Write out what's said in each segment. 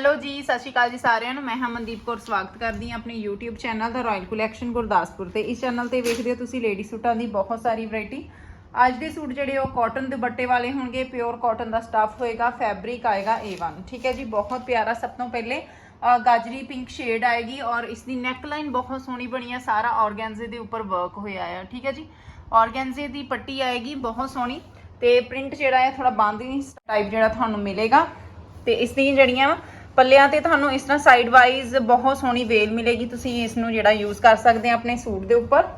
Hello ਜੀ, ਸਤਿ ਸ਼੍ਰੀ ਅਕਾਲ ਜੀ ਸਾਰਿਆਂ ਨੂੰ। ਮੈਂ ਹਮਨਦੀਪ ਕੌਰ, ਸਵਾਗਤ ਕਰਦੀ ਹਾਂ ਆਪਣੇ YouTube ਚੈਨਲ ਦਾ ਰਾਇਲ ਕਲੈਕਸ਼ਨ ਗੁਰਦਾਸਪੁਰ ਤੇ। ਇਸ ਚੈਨਲ ਤੇ ਵੇਖਦੇ ਹੋ ਤੁਸੀਂ ਲੇਡੀ ਸੂਟਾਂ ਦੀ ਬਹੁਤ ਸਾਰੀ ਵੈਰਾਈਟੀ ਅੱਜ ਦੇ ਸੂਟ ਜਿਹੜੇ ਉਹ ਕਾਟਨ ਦੇ ਬੱਟੇ ਵਾਲੇ ਹੋਣਗੇ ਪਿਓਰ ਕਾਟਨ ਦਾ ਸਟੱਫ ਹੋਏਗਾ ਫੈਬਰਿਕ ਆਏਗਾ A1 ਠੀਕ ਹੈ ਜੀ, ਬਹੁਤ ਪਿਆਰਾ ਸਭ ਤੋਂ ਪਹਿਲੇ ਗਾਜਰੀ ਪਿੰਕ ਸ਼ੇਡ ਆਏਗੀ ਔਰ ਇਸ ਦੀ ਨੈਕ ਲਾਈਨ ਬਹੁਤ ਸੋਹਣੀ ਬਣੀ ਹੈ ਸਾਰਾ ਆਰਗੈਂਜ਼ੇ ਦੇ ਉੱਪਰ ਵਰਕ ਹੋਇਆ ਹੈ ਠੀਕ ਹੈ ਜੀ ਆਰਗੈਂਜ਼ੇ ਦੀ ਪੱਟੀ ਆਏਗੀ, ਬਹੁਤ ਸੋਹਣੀ। ਤੇ ਪ੍ਰਿੰਟ ਜਿਹੜਾ ਹੈ ਥੋੜਾ ਬਾਂਦਨੀ ਟਾਈਪ ਜਿਹੜਾ ਤੁਹਾਨੂੰ ਮਿਲੇਗਾ। ਤੇ ਇਸ ਦੀਆਂ ਜਿਹੜੀਆਂ ਪੱਲਿਆਂ ਤੇ ਤੁਹਾਨੂੰ ਇਸ ਤਰ੍ਹਾਂ ਸਾਈਡ ਵਾਈਜ਼ ਬਹੁਤ ਸੋਹਣੀ ਵੇਲ ਮਿਲੇਗੀ, ਤੁਸੀਂ ਇਸ ਨੂੰ ਜਿਹੜਾ ਯੂਜ਼ ਕਰ ਸਕਦੇ ਆ ਆਪਣੇ ਸੂਟ ਦੇ ਉੱਪਰ।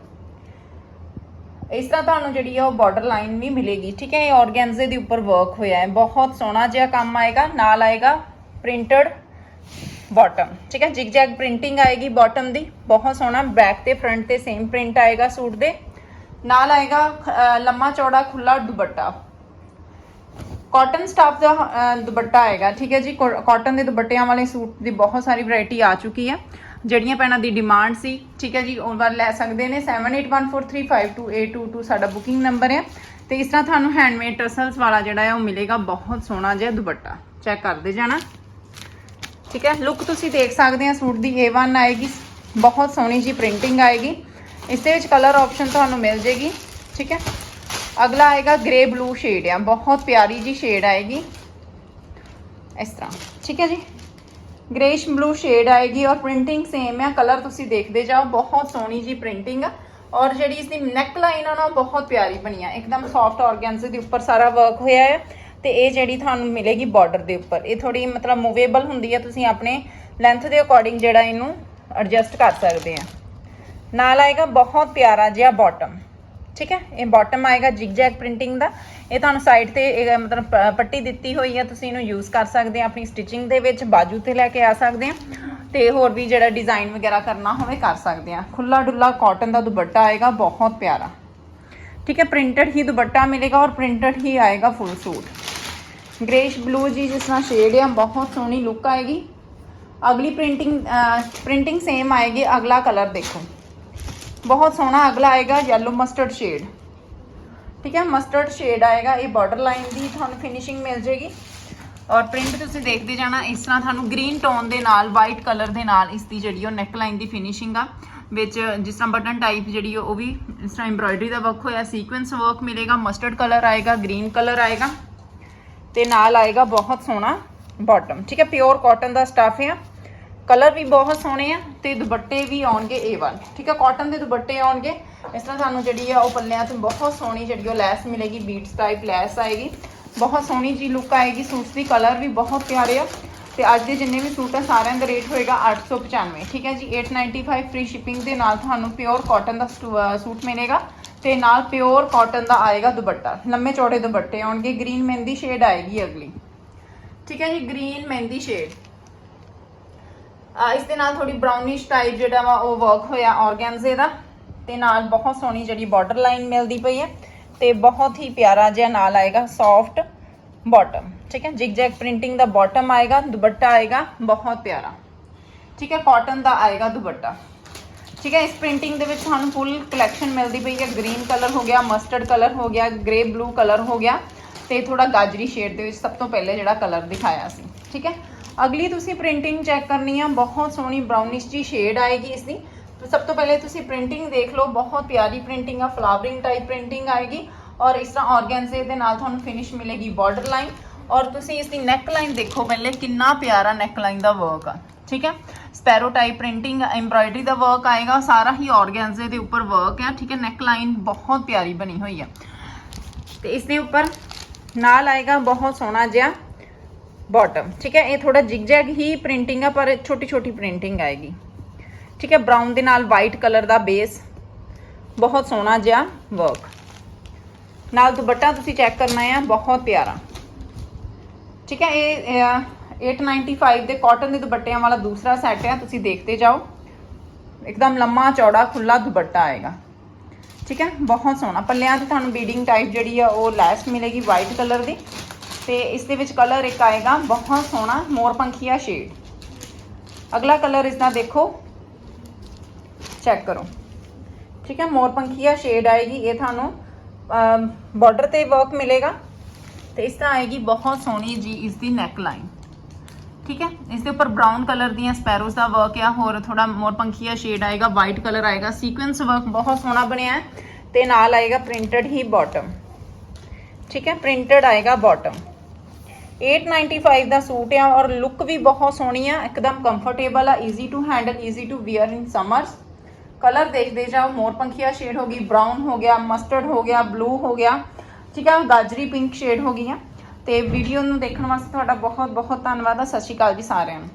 ਇਸ ਤਰ੍ਹਾਂ ਤੁਹਾਨੂੰ ਜਿਹੜੀ ਆ ਉਹ ਬਾਰਡਰ ਲਾਈਨ ਵੀ ਮਿਲੇਗੀ, ਠੀਕ ਹੈ? ਇਹ ਆਰਗੈਂਜ਼ੇ ਦੇ ਉੱਪਰ ਵਰਕ ਹੋਇਆ ਹੈ। ਬਹੁਤ ਸੋਹਣਾ ਜਿਹਾ ਕੰਮ ਆਏਗਾ, ਨਾਲ ਆਏਗਾ ਪ੍ਰਿੰਟਡ ਬਾਟਮ ਠੀਕ ਹੈ? ਜਿਗਜੈਗ ਪ੍ਰਿੰਟਿੰਗ ਆਏਗੀ ਬਾਟਮ ਦੀ। ਬਹੁਤ ਸੋਹਣਾ ਬੈਕ ਤੇ ਫਰੰਟ ਤੇ ਸੇਮ ਪ੍ਰਿੰਟ ਆਏਗਾ ਸੂਟ ਦੇ। ਨਾਲ ਆਏਗਾ ਲੰਮਾ ਚੌੜਾ ਖੁੱਲਾ ਦੁਪੱਟਾ। ਕਾਟਨ ਸਟਾਫ ਦਾ ਅਹ, ਦੁਪੱਟਾ ਆਏਗਾ ਠੀਕ ਹੈ ਜੀ? ਕਾਟਨ ਦੇ ਦੁਪੱਟਿਆਂ ਵਾਲੇ ਸੂਟ ਦੀ ਬਹੁਤ ਸਾਰੀ ਵੈਰਾਈਟੀ ਆ ਚੁੱਕੀ ਹੈ। ਜਿਹੜੀਆਂ ਭੈਣਾਂ ਦੀ ਡਿਮਾਂਡ ਸੀ ਠੀਕ ਹੈ ਜੀ? ਉਹ ਵਾਰ ਲੈ ਸਕਦੇ ਨੇ 7814352822 ਸਾਡਾ ਬੁਕਿੰਗ ਨੰਬਰ ਹੈ। ਤੇ ਇਸ ਤਰ੍ਹਾਂ ਤੁਹਾਨੂੰ ਹੈਂਡਮੇਡ ਟਸਲਸ ਵਾਲਾ ਜਿਹੜਾ ਹੈ ਉਹ ਮਿਲੇਗਾ ਬਹੁਤ ਸੋਹਣਾ ਜਿਹਾ ਦੁਪੱਟਾ। ਚੈੱਕ ਕਰਦੇ ਜਾਣਾ। ਠੀਕ ਹੈ? ਲੁੱਕ ਤੁਸੀਂ ਦੇਖ ਸਕਦੇ ਆ ਸੂਟ ਦੀ A1 ਆਏਗੀ। ਬਹੁਤ ਸੋਹਣੀ ਜੀ ਪ੍ਰਿੰਟਿੰਗ ਆਏਗੀ। ਇਸ ਦੇ ਵਿੱਚ ਕਲਰ ਆਪਸ਼ਨ ਤੁਹਾਨੂੰ ਮਿਲ ਜੇਗੀ। ਠੀਕ ਹੈ? ਅਗਲਾ ਆਏਗਾ ਗ੍ਰੇ ਬਲੂ ਸ਼ੇਡ ਆ, ਬਹੁਤ ਪਿਆਰੀ ਜੀ ਸ਼ੇਡ ਆਏਗੀ। ਇਸ ਤਰ੍ਹਾਂ, ਠੀਕ ਹੈ ਜੀ? ਗ੍ਰੇਸ਼ ਬਲੂ ਸ਼ੇਡ ਆਏਗੀ ਔਰ ਪ੍ਰਿੰਟਿੰਗ ਸੇਮ ਹੈ ਕਲਰ ਤੁਸੀਂ ਦੇਖਦੇ ਜਾਓ, ਬਹੁਤ ਸੋਹਣੀ ਜੀ ਪ੍ਰਿੰਟਿੰਗ ਆ। ਔਰ ਜਿਹੜੀ ਇਸ ਦੀ ਨੈਕ ਲਾਈਨ ਆ ਨਾ, ਉਹ ਬਹੁਤ ਪਿਆਰੀ ਬਣੀ ਆ। ਇੱਕਦਮ ਸੌਫਟ ਆਰਗੈਂਜ਼ੇ ਦੇ ਉੱਪਰ ਸਾਰਾ ਵਰਕ ਹੋਇਆ ਹੈ ਤੇ ਇਹ ਜਿਹੜੀ ਤੁਹਾਨੂੰ ਮਿਲੇਗੀ ਬਾਰਡਰ ਦੇ ਉੱਪਰ। ਇਹ ਥੋੜੀ ਮਤਲਬ ਮੂਵੇਬਲ ਹੁੰਦੀ ਹੈ ਤੁਸੀਂ ਆਪਣੇ ਲੈਂਥ ਦੇ ਅਕੋਰਡਿੰਗ ਜਿਹੜਾ ਇਹਨੂੰ ਐਡਜਸਟ ਕਰ ਸਕਦੇ ਆ। ਨਾਲ ਆਏਗਾ ਬਹੁਤ ਪਿਆਰਾ ਜਿਹਾ ਬਾਟਮ ਠੀਕ ਹੈ? ਇਹ ਬਾਟਮ ਆਏਗਾ ਜਿਗਜੈਗ ਪ੍ਰਿੰਟਿੰਗ ਦਾ। ਇਹ ਤੁਹਾਨੂੰ ਸਾਈਡ ਤੇ ਮਤਲਬ ਪ- ਪੱਟੀ ਦਿੱਤੀ ਹੋਈ ਹੈ। ਤੁਸੀਂ ਇਹਨੂੰ ਯੂਜ਼ ਕਰ ਸਕਦੇ ਆ ਆਪਣੀ ਸਟਿਚਿੰਗ ਦੇ ਵਿੱਚ ਬਾਜੂ ਤੇ ਲੈ ਕੇ ਆ ਸਕਦੇ ਆ ਤੇ ਹੋਰ ਵੀ ਜਿਹੜਾ ਡਿਜ਼ਾਈਨ ਵਗੈਰਾ ਕਰਨਾ ਹੋਵੇ, ਕਰ ਸਕਦੇ ਆ ਖੁੱਲਾ ਡੁੱਲਾ ਕਾਟਨ ਦਾ ਦੁਪੱਟਾ ਆਏਗਾ। ਬਹੁਤ ਪਿਆਰਾ। ਠੀਕ ਹੈ? ਪ੍ਰਿੰਟਡ ਹੀ ਦੁਪੱਟਾ ਮਿਲੇਗਾ ਔਰ ਪ੍ਰਿੰਟਡ ਹੀ ਆਏਗਾ ਫੁੱਲ ਸੂਟ। ਗ੍ਰੇਸ਼ ਬਲੂ ਜੀ, ਜਿਸ ਤਰ੍ਹਾਂ ਸ਼ੇਡ ਆ, ਬਹੁਤ ਸੋਹਣੀ ਲੁੱਕ ਆਏਗੀ। ਅਗਲੀ ਪ੍ਰਿੰਟਿੰਗ ਪ੍ਰਿੰਟਿੰਗ ਸੇਮ ਆਏਗੀ। ਅਗਲਾ ਕਲਰ ਦੇਖੋ। ਬਹੁਤ ਸੋਹਣਾ ਅਗਲਾ ਆਏਗਾ yellow ਮਸਟਰਡ ਸ਼ੇਡ ਠੀਕ ਹੈ ਮਸਟਰਡ ਸ਼ੇਡ ਆਏਗਾ, ਇਹ ਬਾਰਡਰ ਲਾਈਨ ਦੀ ਤੁਹਾਨੂੰ ਫਿਨਿਸ਼ਿੰਗ ਮਿਲ ਜੇਗੀ ਔਰ ਪ੍ਰਿੰਟ ਤੁਸੀਂ ਦੇਖਦੇ ਜਾਣਾ, ਇਸ ਤਰ੍ਹਾਂ ਤੁਹਾਨੂੰ ਗ੍ਰੀਨ ਟੋਨ ਦੇ ਨਾਲ ਵਾਈਟ ਕਲਰ ਦੇ ਨਾਲ ਇਸ ਦੀ ਜਿਹੜੀ ਉਹ ਨੈਕ ਲਾਈਨ ਦੀ ਫਿਨਿਸ਼ਿੰਗ ਆ, ਵਿੱਚ ਜਿਸ ਤਰ੍ਹਾਂ ਬਟਨ ਟਾਈਪ ਜਿਹੜੀ ਉਹ ਵੀ ਇਸ ਤਰ੍ਹਾਂ ਐਮਬ੍ਰਾਇਡਰੀ ਦਾ ਵਰਕ ਹੋਇਆ ਸੀਕੁਐਂਸ ਵਰਕ ਮਿਲੇਗਾ ਮਸਟਰਡ ਕਲਰ ਆਏਗਾ ਗ੍ਰੀਨ ਕਲਰ ਆਏਗਾ। ਤੇ ਨਾਲ ਆਏਗਾ ਬਹੁਤ ਸੋਹਣਾ ਬਾਟਮ ਠੀਕ ਹੈ ਪਿਓਰ ਕਾਟਨ ਦਾ ਸਟਾਫ ਹੈ ਕਲਰ ਵੀ ਬਹੁਤ ਸੋਹਣੇ ਆ ਤੇ ਦੁਪੱਟੇ ਵੀ ਆਉਣਗੇ A1 ਠੀਕ ਹੈ ਕਾਟਨ ਦੇ ਦੁਪੱਟੇ ਆਉਣਗੇ। ਇਸ ਤਰ੍ਹਾਂ ਸਾਨੂੰ ਜਿਹੜੀ ਆ ਉਹ ਪੱਲਿਆਂ ਤੋਂ ਬਹੁਤ ਸੋਹਣੀ ਜਿਹੜੀ ਉਹ ਲੈਸ ਮਿਲੇਗੀ ਬੀਟਸ ਟਾਈਪ ਲੈਸ ਆਏਗੀ। ਬਹੁਤ ਸੋਹਣੀ ਜੀ ਲੁੱਕ ਆਏਗੀ, ਸੂਟਸ ਦੀ ਕਲਰ ਵੀ ਬਹੁਤ ਪਿਆਰੇ ਆ। ਤੇ ਅੱਜ ਦੇ ਜਿੰਨੇ ਵੀ ਸੂਟ ਆ, ਸਾਰਿਆਂ ਦਾ ਰੇਟ ਹੋਏਗਾ 895 ਠੀਕ ਹੈ ਜੀ? 895 ਫ੍ਰੀ ਸ਼ਿਪਿੰਗ ਦੇ ਨਾਲ ਤੁਹਾਨੂੰ ਪਿਓਰ ਕਾਟਨ ਦਾ ਸਟੂ- ਸੂਟ ਮਿਲੇਗਾ ਤੇ ਨਾਲ ਪਿਓਰ ਕਾਟਨ ਦਾ ਆਏਗਾ ਦੁਪੱਟਾ। ਲੰਮੇ ਚੌੜੇ ਦੁਪੱਟੇ ਆਉਣਗੇ ਗ੍ਰੀਨ ਮਹਿੰਦੀ ਸ਼ੇਡ ਆਏਗੀ ਅਗਲੀ। ਠੀਕ ਹੈ ਜੀ? ਗ੍ਰੀਨ ਮਹਿੰਦੀ ਸ਼ੇਡ ਇਸ ਦੇ ਨਾਲ ਥੋੜੀ ਬ੍ਰਾਊਨਿਸ਼ ਟਾਈਪ ਜਿਹੜਾ ਵਾ ਉਹ ਵਰਕ ਹੋਇਆ ਆਰਗੈਂਜ਼ੇ ਦਾ ਤੇ ਨਾਲ ਬਹੁਤ ਸੋਹਣੀ ਜਿਹੜੀ ਬਾਰਡਰ ਲਾਈਨ ਮਿਲਦੀ ਪਈ ਹੈ ਤੇ ਬਹੁਤ ਹੀ ਪਿਆਰਾ ਜਿਹਾ ਨਾਲ ਆਏਗਾ ਸੌਫਟ ਬਾਟਮ ਠੀਕ ਹੈ? ਜਿਗਜੈਗ ਪ੍ਰਿੰਟਿੰਗ ਦਾ ਬਾਟਮ ਆਏਗਾ, ਦੁਪੱਟਾ ਆਏਗਾ, ਬਹੁਤ ਪਿਆਰਾ। ਠੀਕ ਹੈ? ਕਾਟਨ ਦਾ ਆਏਗਾ ਦੁਪੱਟਾ। ਠੀਕ ਹੈ? ਇਸ ਪ੍ਰਿੰਟਿੰਗ ਦੇ ਵਿੱਚ ਤੁਹਾਨੂੰ ਫੁੱਲ ਕਲੈਕਸ਼ਨ ਮਿਲਦੀ ਪਈ ਹੈ। ਗ੍ਰੀਨ ਕਲਰ ਹੋ ਗਿਆ ਮਸਟਰਡ ਕਲਰ ਹੋ ਗਿਆ ਗ੍ਰੇ ਬਲੂ ਕਲਰ ਹੋ ਗਿਆ ਤੇ ਥੋੜਾ ਗਾਜਰੀ ਸ਼ੇਡ ਦੇ ਵਿੱਚ ਸਭ ਤੋਂ ਪਹਿਲੇ ਜਿਹੜਾ ਕਲਰ ਦਿਖਾਇਆ ਸੀ। ਠੀਕ ਹੈ? ਅਗਲੀ ਤੁਸੀਂ ਪ੍ਰਿੰਟਿੰਗ ਚੈੱਕ ਕਰਨੀ ਆ ਬਹੁਤ ਸੋਹਣੀ ਬ੍ਰਾਊਨਿਸ਼ ਜੀ ਸ਼ੇਡ ਆਏਗੀ ਇਸ ਦੀ ਤੇ ਸਭ ਤੋਂ ਪਹਿਲੇ ਤੁਸੀਂ ਪ੍ਰਿੰਟਿੰਗ ਦੇਖ ਲਓ ਬਹੁਤ ਪਿਆਰੀ ਪ੍ਰਿੰਟਿੰਗ ਆ ਫਲਾਵਰਿੰਗ ਟਾਈਪ ਪ੍ਰਿੰਟਿੰਗ ਆਏਗੀ ਔਰ ਇਸ ਤਰ੍ਹਾਂ ਆਰਗੈਂਜ਼ੇ ਦੇ ਨਾਲ ਤੁਹਾਨੂੰ ਫਿਨਿਸ਼ ਮਿਲੇਗੀ ਬਾਰਡਰ ਲਾਈਨ ਔਰ ਤੁਸੀਂ ਇਸ ਦੀ ਨੈਕ ਲਾਈਨ ਦੇਖੋ ਪਹਿਲੇ ਕਿੰਨਾ ਪਿਆਰਾ ਨੈਕ ਲਾਈਨ ਦਾ ਵਰਕ ਆ ਠੀਕ ਹੈ ਸਪੈਰੋ ਟਾਈਪ ਪ੍ਰਿੰਟਿੰਗ ਐਮਬ੍ਰਾਇਡਰੀ ਦਾ ਵਰਕ ਆਏਗਾ ਸਾਰਾ ਹੀ ਆਰਗੈਂਜ਼ੇ ਦੇ ਉੱਪਰ ਵਰਕ ਹੈ ਠੀਕ ਹੈ ਨੈਕ ਲਾਈਨ ਬਹੁਤ ਪਿਆਰੀ ਬਣੀ ਹੋਈ ਹੈ ਤੇ ਇਸ ਦੇ ਉੱਪਰ ਨਾਲ ਆਏਗਾ ਬਹੁਤ ਸੋਹਣਾ ਜਿਹਾ ਬਾਟਮ ਠੀਕ ਹੈ? ਇਹ ਥੋੜਾ ਜਿਗਜੈਗ ਹੀ ਪ੍ਰਿੰਟਿੰਗ ਆ ਪਰ ਛੋਟੀ ਛੋਟੀ ਪ੍ਰਿੰਟਿੰਗ ਆਏਗੀ। ਠੀਕ ਹੈ? ਬ੍ਰਾਊਨ ਦੇ ਨਾਲ ਵਾਈਟ ਕਲਰ ਦਾ ਬੇਸ ਬਹੁਤ ਸੋਹਣਾ ਜਿਹਾ ਵਰਕ ਨਾਲ ਦੁਪੱਟਾ ਤੁਸੀਂ ਚੈੱਕ ਕਰਨਾ ਹੈ ਬਹੁਤ ਪਿਆਰਾ। ਠੀਕ ਹੈ? ਇਹ ਅਹ, 895 ਦੇ ਕਾਟਨ ਦੇ ਦੁਪੱਟਿਆਂ ਵਾਲਾ ਦੂਸਰਾ ਸੈੱਟ ਹੈ ਤੁਸੀਂ ਦੇਖਦੇ ਜਾਓ। ਇੱਕਦਮ ਲੰਮਾ ਚੌੜਾ ਖੁੱਲਾ ਦੁਪੱਟਾ ਆਏਗਾ। ਠੀਕ ਹੈ? ਬਹੁਤ ਸੋਹਣਾ। ਪੱਲਿਆਂ ਤੇ ਤੁਹਾਨੂੰ ਬੀਡਿੰਗ ਟਾਈਪ ਜਿਹੜੀ ਆ ਉਹ ਲੈਸ ਮਿਲੇਗੀ ਵਾਈਟ ਕਲਰ ਦੀ। ਤੇ ਇਸ ਦੇ ਵਿੱਚ ਕਲਰ ਇੱਕ ਆਏਗਾ ਬਹੁਤ ਸੋਹਣਾ ਮੋਰ ਪੰਖੀਆ ਸ਼ੇਡ ਅਗਲਾ ਕਲਰ ਇਸ ਦਾ ਦੇਖੋ। ਚੈੱਕ ਕਰੋ। ਠੀਕ ਹੈ, ਮੋਰ ਪੰਖੀਆ ਸ਼ੇਡ ਆਏਗੀ, ਇਹ ਤੁਹਾਨੂੰ ਬਾਰਡਰ ਤੇ ਵਰਕ ਮਿਲੇਗਾ। ਤੇ ਇਸ ਤਰ੍ਹਾਂ ਆਏਗੀ ਬਹੁਤ ਸੋਹਣੀ ਜੀ ਇਸ ਦੀ ਨੈਕ ਲਾਈਨ ਠੀਕ ਹੈ ਇਸ ਦੇ ਉੱਪਰ ਬ੍ਰਾਊਨ ਕਲਰ ਦੀਆਂ ਸਪੈਰੋਜ਼ ਦਾ ਵਰਕ ਆ, ਹੋਰ ਥੋੜਾ ਮੋਰ ਪੰਖੀਆ ਸ਼ੇਡ ਆਏਗਾ ਵਾਈਟ ਕਲਰ ਆਏਗਾ ਸੀਕੁਐਂਸ ਵਰਕ ਬਹੁਤ ਸੋਹਣਾ ਬਣਿਆ ਹੈ। ਤੇ ਨਾਲ ਆਏਗਾ ਪ੍ਰਿੰਟਡ ਹੀ ਬਾਟਮ ਠੀਕ ਹੈ ਪ੍ਰਿੰਟਡ ਆਏਗਾ ਬਾਟਮ 895 ਦਾ ਸੂਟ ਆ ਔਰ ਲੁੱਕ ਵੀ ਬਹੁਤ ਸੋਹਣੀ ਆ, ਇੱਕਦਮ ਕੰਫਰਟੇਬਲ ਆ easy to handle easy to wear in summers colour ਦੇਖਦੇ ਜਾਓ, ਮੋਰ ਪੰਖੀਆ ਸ਼ੇਡ ਹੋ ਗਈ ਬ੍ਰਾਊਨ ਹੋ ਗਿਆ ਮਸਟਰਡ ਹੋ ਗਿਆ ਬਲੂ ਹੋ ਗਿਆ, ਠੀਕ ਆ, ਗਾਜਰੀ ਪਿੰਕ ਸ਼ੇਡ ਹੋ ਗਈ ਆ ਤੇ ਵੀਡੀਓ ਨੂੰ ਦੇਖਣ ਵਾਸਤੇ ਤੁਹਾਡਾ ਬਹੁਤ ਬਹੁਤ ਧੰਨਵਾਦ ਆ, ਸਤਿ ਸ਼੍ਰੀ ਅਕਾਲ ਜੀ ਸਾਰਿਆਂ ਨੂੰ।